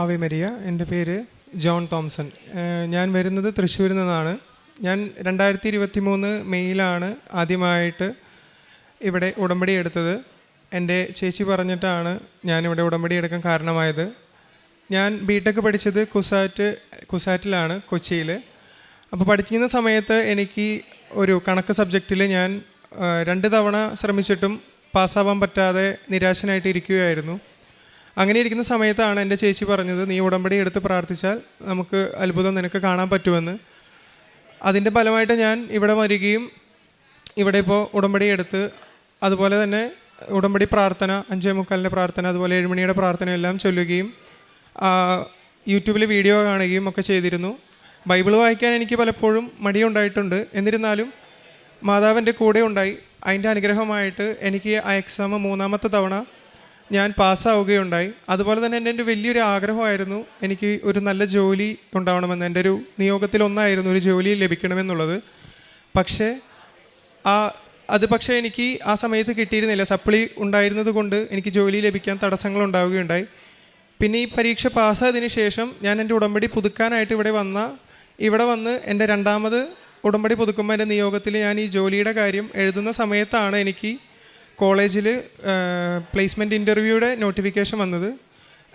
ആവെ Maria എന്റെ പേര് John Thomson. ഞാൻ വരുന്നത് തൃശ്ശൂരിൽ നിന്നാണ്. ഞാൻ രണ്ടായിരത്തി ഇരുപത്തി മൂന്ന് മെയ്യിലാണ് ആദ്യമായിട്ട് ഇവിടെ ഉടമ്പടി എടുത്തത്. എന്റെ ചേച്ചി പറഞ്ഞിട്ടാണ് ഞാനിവിടെ ഉടമ്പടി എടുക്കാൻ കാരണമായത്. ഞാൻ ബി ടെക് പഠിച്ചത് കുസാറ്റ് കുസാറ്റിലാണ് കൊച്ചിയിൽ അപ്പോൾ പഠിക്കുന്ന സമയത്ത് എനിക്ക് ഒരു കണക്ക് സബ്ജക്റ്റിൽ ഞാൻ രണ്ട് തവണ ശ്രമിച്ചിട്ടും പാസ്സാവാൻ പറ്റാതെ നിരാശനായിട്ട് ഇരിക്കുകയായിരുന്നു അങ്ങനെ ഇരിക്കുന്ന സമയത്താണ് എന്റെ ചേച്ചി പറഞ്ഞത് നീ ഉടമ്പടി എടുത്ത് പ്രാർത്ഥിച്ചാൽ നമുക്ക് അത്ഭുതം നിനക്ക് കാണാൻ പറ്റുമെന്ന്. അതിന്റെ ഫലമായിട്ട് ഞാൻ ഇവിടെ വരികയും ഇവിടെ ഇപ്പോൾ ഉടമ്പടി എടുത്ത് അതുപോലെ തന്നെ ഉടമ്പടി പ്രാർത്ഥന അഞ്ചേ മുക്കാലിന്റെ പ്രാർത്ഥന അതുപോലെ ഏഴുമണിയുടെ പ്രാർത്ഥന എല്ലാം ചൊല്ലുകയും യൂട്യൂബിൽ വീഡിയോ കാണുകയും ഒക്കെ ചെയ്തിരുന്നു. ബൈബിൾ വായിക്കാൻ എനിക്ക് പലപ്പോഴും മടിയുണ്ടായിട്ടുണ്ട്. എന്നിരുന്നാലും മാതാവിന്റെ കൂടെ ഉണ്ടായി. അതിന്റെ അനുഗ്രഹമായിട്ട് എനിക്ക് ആ എക്സാം മൂന്നാമത്തെ തവണ ഞാൻ പാസ്സാവുകയുണ്ടായി. അതുപോലെ തന്നെ എന്റെ എന്റെ വലിയൊരു ആഗ്രഹമായിരുന്നു എനിക്ക് ഒരു നല്ല ജോലി ഉണ്ടാവണമെന്ന്. എന്റെ ഒരു നിയോഗത്തിലൊന്നായിരുന്നു ഒരു ജോലി ലഭിക്കണമെന്നുള്ളത്. പക്ഷേ ആ അത് പക്ഷേ എനിക്ക് ആ സമയത്ത് കിട്ടിയിരുന്നില്ല. സപ്ലി ഉണ്ടായിരുന്നത് കൊണ്ട് എനിക്ക് ജോലി ലഭിക്കാൻ തടസ്സങ്ങൾ ഉണ്ടാവുകയുണ്ടായി. പിന്നെ ഈ പരീക്ഷ പാസ്സായതിനു ശേഷം ഞാൻ എന്റെ ഉടമ്പടി പുതുക്കാനായിട്ട് ഇവിടെ വന്ന ഇവിടെ വന്ന് എന്റെ രണ്ടാമത് ഉടമ്പടി പുതുക്കുമ്പോൾ എന്റെ നിയോഗത്തിൽ ഞാൻ ഈ ജോലിയുടെ കാര്യം എഴുതുന്ന സമയത്താണ് എനിക്ക് കോളേജിൽ പ്ലേസ്മെന്റ് ഇന്റർവ്യൂയുടെ നോട്ടിഫിക്കേഷൻ വന്നത്.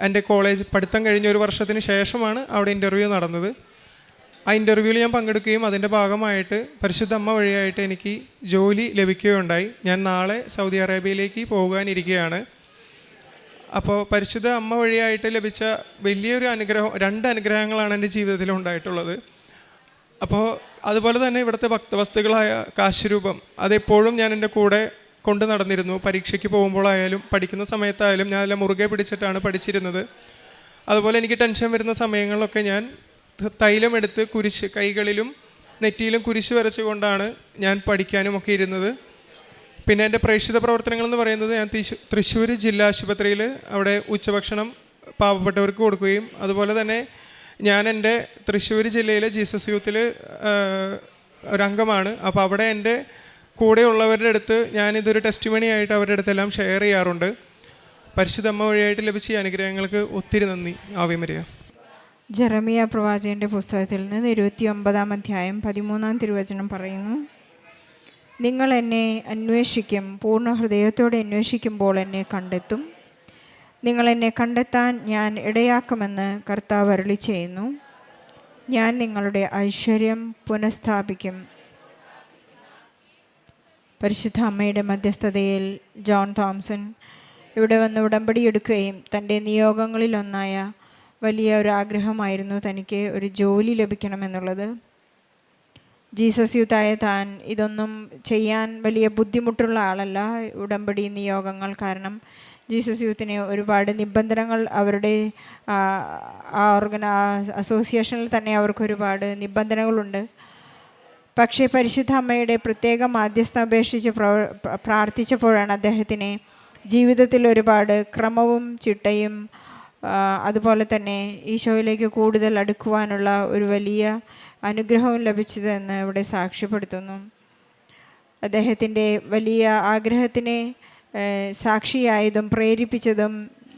എന്റെ കോളേജ് പഠിത്തം കഴിഞ്ഞ ഒരു വർഷത്തിന് ശേഷമാണ് അവിടെ ഇന്റർവ്യൂ നടന്നത്. ആ ഇന്റർവ്യൂവിൽ ഞാൻ പങ്കെടുക്കുകയും അതിന്റെ ഭാഗമായിട്ട് പരിശുദ്ധ അമ്മ വഴിയായിട്ട് എനിക്ക് ജോലി ലഭിക്കുകയുണ്ടായി. ഞാൻ നാളെ സൗദി അറേബ്യയിലേക്ക് പോകാനിരിക്കുകയാണ്. അപ്പോൾ പരിശുദ്ധ അമ്മ വഴിയായിട്ട് ലഭിച്ച വലിയൊരു അനുഗ്രഹം രണ്ട് അനുഗ്രഹങ്ങളാണ് എന്റെ ജീവിതത്തിൽ ഉണ്ടായിട്ടുള്ളത്. അപ്പോൾ അതുപോലെ തന്നെ ഇവിടുത്തെ ഭക്തവസ്തുക്കളായ കാശുരൂപം അതെപ്പോഴും ഞാൻ എന്റെ കൂടെ കൊണ്ട് നടന്നിരുന്നു. പരീക്ഷയ്ക്ക് പോകുമ്പോഴായാലും പഠിക്കുന്ന സമയത്തായാലും ഞാൻ എല്ലാം മുറുകെ പിടിച്ചിട്ടാണ് പഠിച്ചിരുന്നത്. അതുപോലെ എനിക്ക് ടെൻഷൻ വരുന്ന സമയങ്ങളിലൊക്കെ ഞാൻ തൈലം എടുത്ത് കുരിശ് കൈകളിലും നെറ്റിയിലും കുരിശ് വരച്ചുകൊണ്ടാണ് ഞാൻ പഠിക്കാനും ഒക്കെ ഇരുന്നത്. പിന്നെ എന്റെ പ്രേക്ഷിത പ്രവർത്തനങ്ങൾ എന്ന് പറയുന്നത് ഞാൻ തൃശ്ശൂ- തൃശ്ശൂർ ജില്ലാ ആശുപത്രിയിൽ അവിടെ ഉച്ചഭക്ഷണം പാവപ്പെട്ടവർക്ക് കൊടുക്കുകയും അതുപോലെ തന്നെ ഞാൻ എന്റെ തൃശ്ശൂർ ജില്ലയിലെ ജീസസ് യൂത്തിൽ ഒരംഗമാണ് അപ്പോൾ അവിടെ എന്റെ കൂടെയുള്ളവരുടെ അടുത്ത് ഞാനിതൊരു ടെസ്റ്റ് ആയിട്ട് അവരുടെ അടുത്തെല്ലാം ഷെയർ ചെയ്യാറുണ്ട്. പരിശുദ്ധ അമ്മ വഴിയായിട്ട് ലഭിച്ച അനുഗ്രഹങ്ങൾക്ക് ഒത്തിരി നന്ദി. ആവ്യമരിയ ജെറമിയ പ്രവാചകന്റെ പുസ്തകത്തിൽ നിന്ന് ഇരുപത്തി ഒമ്പതാം അധ്യായം പതിമൂന്നാം തിരുവചനം പറയുന്നു. നിങ്ങൾ എന്നെ അന്വേഷിക്കും പൂർണ ഹൃദയത്തോടെ അന്വേഷിക്കുമ്പോൾ എന്നെ കണ്ടെത്തും. നിങ്ങൾ എന്നെ കണ്ടെത്താൻ ഞാൻ ഇടയാക്കുമെന്ന് കർത്താവ് അരുളി ചെയ്യുന്നു ഞാൻ നിങ്ങളുടെ ഐശ്വര്യം പുനഃസ്ഥാപിക്കും. പരിശുദ്ധ അമ്മയുടെ മധ്യസ്ഥതയിൽ ജോൺ തോംസൺ ഇവിടെ വന്ന് ഉടമ്പടി എടുക്കുകയും തന്റെ നിയോഗങ്ങളിലൊന്നായ വലിയ ഒരു ആഗ്രഹമായിരുന്നു തനിക്ക് ഒരു ജോലി ലഭിക്കണമെന്നുള്ളത്. ജീസസ് യൂത്തായ താൻ ഇതൊന്നും ചെയ്യാൻ വലിയ ബുദ്ധിമുട്ടുള്ള ആളല്ല ഉടമ്പടി നിയോഗങ്ങൾ കാരണം. ജീസസ് യൂത്തിന് ഒരുപാട് നിബന്ധനകൾ അവരുടെ ആ, ഓർഗന അസോസിയേഷനിൽ തന്നെ അവർക്ക് ഒരുപാട് നിബന്ധനകളുണ്ട്. പക്ഷേ പരിശുദ്ധ അമ്മയുടെ പ്രത്യേക മാധ്യസ്ഥ അപേക്ഷിച്ച് പ്രാർത്ഥിച്ചപ്പോഴാണ് അദ്ദേഹത്തിന് ജീവിതത്തിൽ ഒരുപാട് ക്രമവും ചിട്ടയും അതുപോലെ തന്നെ ഈശോയിലേക്ക് കൂടുതൽ അടുക്കുവാനുള്ള ഒരു വലിയ അനുഗ്രഹവും ലഭിച്ചതെന്ന് ഇവിടെ സാക്ഷ്യപ്പെടുത്തുന്നു. അദ്ദേഹത്തിന്റെ വലിയ ആഗ്രഹത്തിനെ സാക്ഷിയായതും പ്രേരിപ്പിച്ചതും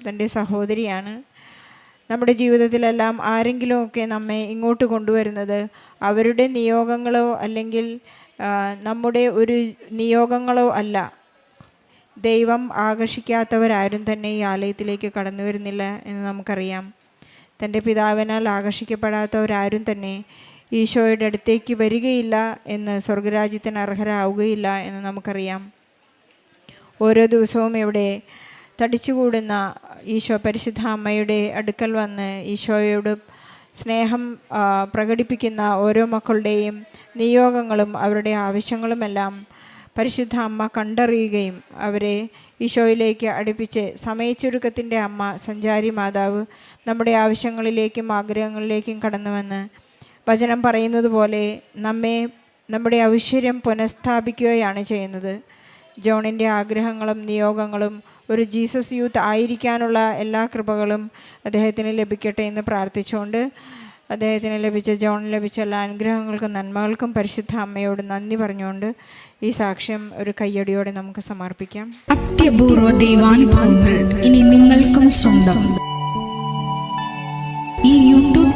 തന്റെ സഹോദരിയാണ്. നമ്മുടെ ജീവിതത്തിലെല്ലാം ആരെങ്കിലുമൊക്കെ നമ്മെ ഇങ്ങോട്ട് കൊണ്ടുവരുന്നത് അവരുടെ നിയോഗങ്ങളോ അല്ലെങ്കിൽ നമ്മുടെ ഒരു നിയോഗങ്ങളോ അല്ല. ദൈവം ആകർഷിക്കാത്തവരാരും തന്നെ ഈ ആലയത്തിലേക്ക് കടന്നു വരുന്നില്ല എന്ന് നമുക്കറിയാം. തന്റെ പിതാവിനാൽ ആകർഷിക്കപ്പെടാത്തവരാരും തന്നെ ഈശോയുടെ അടുത്തേക്ക് വരികയില്ല എന്ന് സ്വർഗരാജ്യത്തിന് അർഹരാവുകയില്ല എന്ന് നമുക്കറിയാം. ഓരോ ദിവസവും ഇവിടെ തടിച്ചുകൂടുന്ന ഈശോ പരിശുദ്ധ അമ്മയുടെ അടുക്കൽ വന്ന് ഈശോയോട് സ്നേഹം പ്രകടിപ്പിക്കുന്ന ഓരോ മക്കളുടെയും നിയോഗങ്ങളും അവരുടെ ആവശ്യങ്ങളുമെല്ലാം പരിശുദ്ധ അമ്മ കണ്ടറിയുകയും അവരെ ഈശോയിലേക്ക് അടുപ്പിച്ച് സമയച്ചുരുക്കത്തിന്റെ അമ്മ സഞ്ചാരി മാതാവ് നമ്മുടെ ആവശ്യങ്ങളിലേക്കും ആഗ്രഹങ്ങളിലേക്കും കടന്നുവെന്ന് വചനം പറയുന്നത് പോലെ നമ്മെ നമ്മുടെ ഐശ്വര്യം പുനഃസ്ഥാപിക്കുകയാണ് ചെയ്യുന്നത്. ജോണിന്റെ ആഗ്രഹങ്ങളും നിയോഗങ്ങളും ഒരു ജീസസ് യൂത്ത് ആയിരിക്കാനുള്ള എല്ലാ കൃപകളും അദ്ദേഹത്തിന് ലഭിക്കട്ടെ എന്ന് പ്രാർത്ഥിച്ചുകൊണ്ട് അദ്ദേഹത്തിന് ലഭിച്ച ജോൺ ലഭിച്ച എല്ലാ അനുഗ്രഹങ്ങൾക്കും നന്മകൾക്കും പരിശുദ്ധ അമ്മയോട് നന്ദി പറഞ്ഞുകൊണ്ട് ഈ സാക്ഷ്യം ഒരു കയ്യടിയോടെ നമുക്ക് സമർപ്പിക്കാം. അത്യപൂർവ ദൈവാനുഭവങ്ങൾ ഇനി നിങ്ങൾക്കും സ്വന്തം.